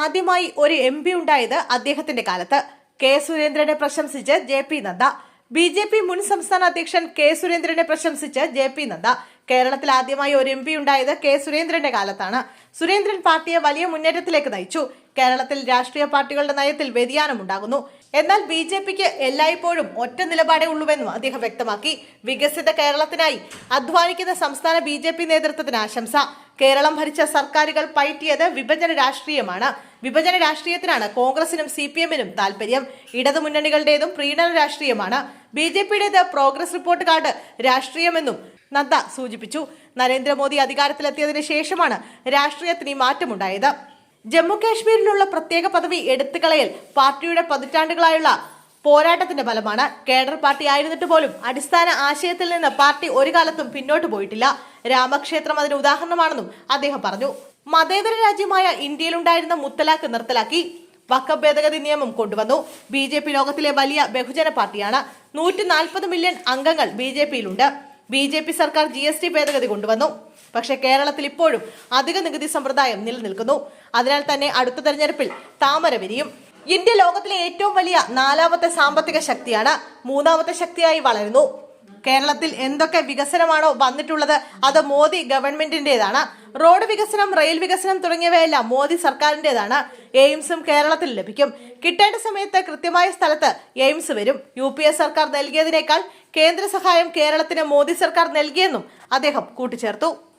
ആദ്യമായി ഒരു M P ഉണ്ടായത് അദ്ദേഹത്തിന്റെ കാലത്ത്. കെ സുരേന്ദ്രനെ പ്രശംസിച്ച് J P Nadda. B J P മുൻ സംസ്ഥാന അധ്യക്ഷൻ കെ സുരേന്ദ്രനെ പ്രശംസിച്ച് ജെ പി നദ്ദ. കേരളത്തിൽ ആദ്യമായി ഒരു എം പി ഉണ്ടായത് കെ സുരേന്ദ്രന്റെ കാലത്താണ്. സുരേന്ദ്രൻ പാർട്ടിയെ വലിയ മുന്നേറ്റത്തിലേക്ക് നയിച്ചു. കേരളത്തിൽ രാഷ്ട്രീയ പാർട്ടികളുടെ നയത്തിൽ വ്യതിയാനമുണ്ടാകുന്നു. എന്നാൽ ബി ജെ പിക്ക് എല്ലായ്പ്പോഴും ഒറ്റ നിലപാടേ ഉള്ളൂവെന്നും അദ്ദേഹം വ്യക്തമാക്കി. വികസിത കേരളത്തിനായി അധ്വാനിക്കുന്ന സംസ്ഥാന ബി നേതൃത്വത്തിന് ആശംസ. കേരളം ഭരിച്ച സർക്കാരുകൾ പയറ്റിയത് വിഭജന രാഷ്ട്രീയമാണ്. വിഭജന രാഷ്ട്രീയത്തിനാണ് കോൺഗ്രസിനും സി പി എമ്മിനും താല്പര്യം. ഇടതുമുന്നണികളുടേതും പ്രീണന രാഷ്ട്രീയമാണ്. ബി ജെ പിയുടേത് പ്രോഗ്രസ് റിപ്പോർട്ട് കാർഡ് രാഷ്ട്രീയമെന്നും നദ്ദ സൂചിപ്പിച്ചു. നരേന്ദ്രമോദി അധികാരത്തിലെത്തിയതിനു ശേഷമാണ് രാഷ്ട്രീയത്തിന് ഈ മാറ്റമുണ്ടായത്. ജമ്മു കാശ്മീരിലുള്ള പ്രത്യേക പദവി എടുത്തുകളയൽ പാർട്ടിയുടെ പതിറ്റാണ്ടുകളായുള്ള പോരാട്ടത്തിന്റെ ഫലമാണ്. കേഡർ പാർട്ടി ആയിരുന്നിട്ട് പോലും അടിസ്ഥാന ആശയത്തിൽ നിന്ന് പാർട്ടി ഒരു കാലത്തും പിന്നോട്ട് പോയിട്ടില്ല. രാമക്ഷേത്രം അതിന് ഉദാഹരണമാണെന്നും അദ്ദേഹം പറഞ്ഞു. മതേതര രാജ്യമായ ഇന്ത്യയിലുണ്ടായിരുന്ന മുത്തലാഖ് നിർത്തലാക്കി. വക്കഫ് ഭേദഗതി നിയമം കൊണ്ടുവന്നു. ബി ജെ പി ലോകത്തിലെ വലിയ ബഹുജന പാർട്ടിയാണ്. നൂറ്റി നാൽപ്പത് മില്യൺ അംഗങ്ങൾ ബി ജെ പിയിലുണ്ട്. ബി ജെ പി സർക്കാർ ജി എസ് ടി ഭേദഗതി കൊണ്ടുവന്നു. പക്ഷേ കേരളത്തിൽ ഇപ്പോഴും അധിക നികുതി സമ്പ്രദായം നിലനിൽക്കുന്നു. അതിനാൽ തന്നെ അടുത്ത തെരഞ്ഞെടുപ്പിൽ താമര വിരിയും. ഇന്ത്യ ലോകത്തിലെ ഏറ്റവും വലിയ നാലാമത്തെ സാമ്പത്തിക ശക്തിയാണ്. മൂന്നാമത്തെ ശക്തിയായി വളരുന്നു. കേരളത്തിൽ എന്തൊക്കെ വികസനമാണോ വന്നിട്ടുള്ളത് അത് മോദി ഗവൺമെന്റിന്റേതാണ്. റോഡ് വികസനം റെയിൽ വികസനം തുടങ്ങിയവയെല്ലാം മോദി സർക്കാരിന്റേതാണ്. എയിംസും കേരളത്തിൽ ലഭിക്കും. കിട്ടേണ്ട സമയത്ത് കൃത്യമായ സ്ഥലത്ത് എയിംസ് വരും. യു പി എ സർക്കാർ നൽകിയതിനേക്കാൾ കേന്ദ്ര സഹായം കേരളത്തിന് മോദി സർക്കാർ നൽകിയെന്നും അദ്ദേഹം കൂട്ടിച്ചേർത്തു.